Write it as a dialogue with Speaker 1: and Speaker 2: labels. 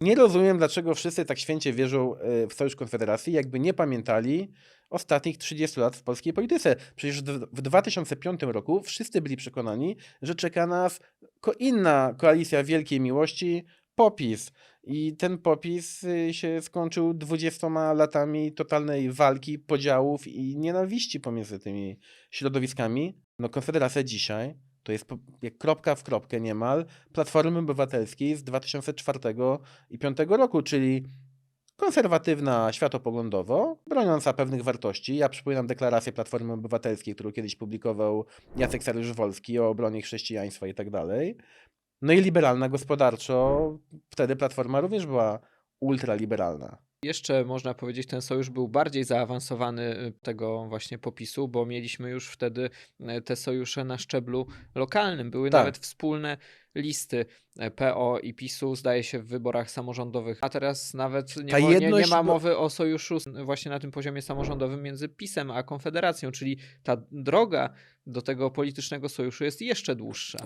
Speaker 1: Nie rozumiem, dlaczego wszyscy tak święcie wierzą e, w Sojusz Konfederacji, jakby nie pamiętali ostatnich 30 lat w polskiej polityce. Przecież w 2005 roku wszyscy byli przekonani, że czeka nas inna koalicja wielkiej miłości, popis. I ten popis y, się skończył 20 latami totalnej walki, podziałów i nienawiści pomiędzy tymi środowiskami. No Konfederacja dzisiaj to jest jak kropka w kropkę niemal Platformy Obywatelskiej z 2004 i 2005 roku, czyli konserwatywna światopoglądowo, broniąca pewnych wartości. Ja przypominam deklarację Platformy Obywatelskiej, którą kiedyś publikował Jacek Saryusz-Wolski o obronie chrześcijaństwa i tak dalej. No i liberalna gospodarczo, wtedy Platforma również była ultraliberalna.
Speaker 2: Jeszcze można powiedzieć, ten sojusz był bardziej zaawansowany y, tego właśnie popisu, bo mieliśmy już wtedy y, te sojusze na szczeblu lokalnym. Były
Speaker 1: Tak.
Speaker 2: nawet wspólne listy y, PO i PiSu, zdaje się, w wyborach samorządowych. A teraz nawet nie, mo- nie, nie ma mowy o sojuszu właśnie na tym poziomie samorządowym między PiSem a Konfederacją, czyli ta droga do tego politycznego sojuszu jest jeszcze dłuższa.